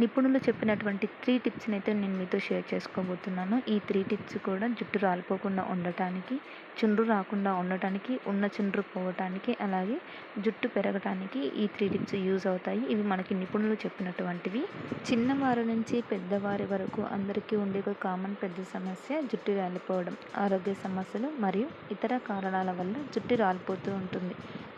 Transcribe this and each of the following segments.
నిపుణులు చెప్పినటువంటి త్రీ టిప్స్ని అయితే నేను మీతో షేర్ చేసుకోబోతున్నాను. ఈ త్రీ టిప్స్ కూడా జుట్టు రాలిపోకుండా ఉండటానికి చుండ్రు రాకుండా ఉండటానికి ఉన్న చుండ్రు పోవటానికి అలాగే జుట్టు పెరగటానికి ఈ త్రీ టిప్స్ యూజ్ అవుతాయి. ఇవి మనకి నిపుణులు చెప్పినటువంటివి. చిన్నవారి నుంచి పెద్దవారి వరకు అందరికీ ఉండే ఒక కామన్ పెద్ద సమస్య జుట్టు రాలిపోవడం. ఆరోగ్య సమస్యలు మరియు ఇతర కారణాల వల్ల జుట్టు రాలిపోతూ ఉంటుంది.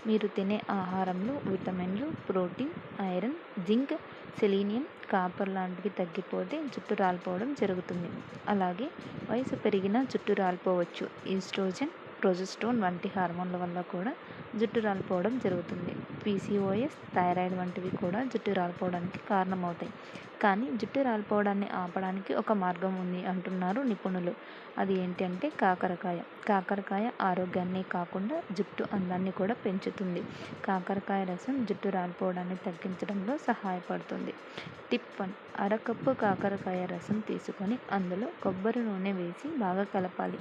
మీరు తినే ఆహారంలో విటమిన్లు protein iron zinc selenium copper లాంటివి తగ్గిపోతే జుట్టు రాలిపోవడం జరుగుతుంది. అలాగే వయసు పెరిగిన జుట్టు రాలిపోవచ్చు. ఈస్ట్రోజన్ ప్రొజెస్టోన్ వంటి హార్మోన్ల వల్ల కూడా జుట్టు రాలిపోవడం జరుగుతుంది. పీసీఓఎస్ థైరాయిడ్ వంటివి కూడా జుట్టు రాలిపోవడానికి కారణమవుతాయి. కానీ జుట్టు రాలిపోవడాన్ని ఆపడానికి ఒక మార్గం ఉంది అంటున్నారు నిపుణులు. అది ఏంటి అంటే కాకరకాయ. కాకరకాయ ఆరోగ్యాన్ని కాకుండా జుట్టు అందాన్ని కూడా పెంచుతుంది. కాకరకాయ రసం జుట్టు రాలిపోవడాన్ని తగ్గించడంలో సహాయపడుతుంది. Tip one. అరకప్పు కాకరకాయ రసం తీసుకొని అందులో కొబ్బరి నూనె వేసి బాగా కలపాలి.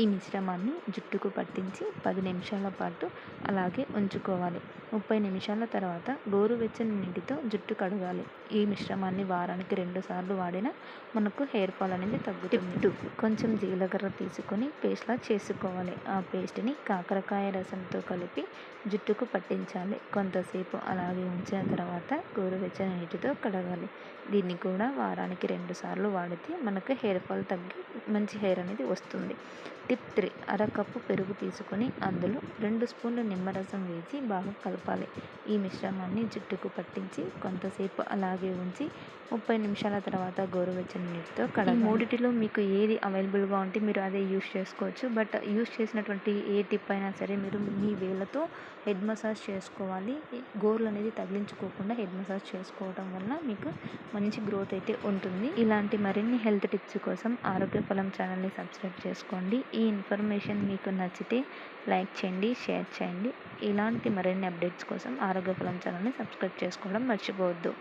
ఈ మిశ్రమాన్ని జుట్టుకు పట్టించి పది నిమిషాల పాటు అలాగే ఉంచుకోవాలి. ముప్పై నిమిషాల తర్వాత గోరువెచ్చని నీటితో జుట్టు కడగాలి. ఈ మిశ్రమాన్ని వారానికి రెండు సార్లు వాడినా మనకు హెయిర్ ఫాల్ అనేది తగ్గుతుంది. కొంచెం జీలకర్ర తీసుకొని పేస్ట్లా చేసుకోవాలి. ఆ పేస్ట్ని కాకరకాయ రసంతో కలిపి జుట్టుకు పట్టించాలి. కొంతసేపు అలాగే ఉంచిన తర్వాత గోరువెచ్చని నీటితో కడగాలి. దీన్ని కూడా వారానికి రెండు సార్లు వాడితే మనకు హెయిర్ ఫాల్ తగ్గి మంచి హెయిర్ అనేది వస్తుంది. Tip three. అరకప్పు పెరుగు తీసుకొని అందులో రెండు స్పూన్లు నిమ్మరసం వేసి బాగా కలపాలి. ఈ మిశ్రమాన్ని జుట్టుకు పట్టించి కొంతసేపు అలాగే ఉంచి ముప్పై నిమిషాల తర్వాత గోరువెచ్చని నీటితో కడగాలి. మూడిటిలో మీకు ఏది అవైలబుల్గా ఉంటే మీరు అదే యూస్ చేసుకోవచ్చు. బట్ యూస్ చేసినటువంటి ఏ టిప్ అయినా సరే మీరు మీ వేళ్ళతో హెడ్ మసాజ్ చేసుకోవాలి. గోర్లు అనేది తగిలించుకోకుండా హెడ్ మసాజ్ చేసుకోవడం వల్ల మీకు మంచి గ్రోత్ అయితే ఉంటుంది. ఇలాంటి మరిన్ని హెల్త్ టిప్స్ కోసం ఆరోగ్య ఫలం ఛానల్ని సబ్స్క్రైబ్ చేసుకోండి. ఈ ఇన్ఫర్మేషన్ మీకు నచ్చితే లైక్ చేయండి షేర్ చేయండి. ఇలాంటి మరిన్ని అప్డేట్స్ కోసం ఆరోగ్య ఫలం ఛానల్ని సబ్స్క్రైబ్ చేసుకోవడం మర్చిపోవద్దు.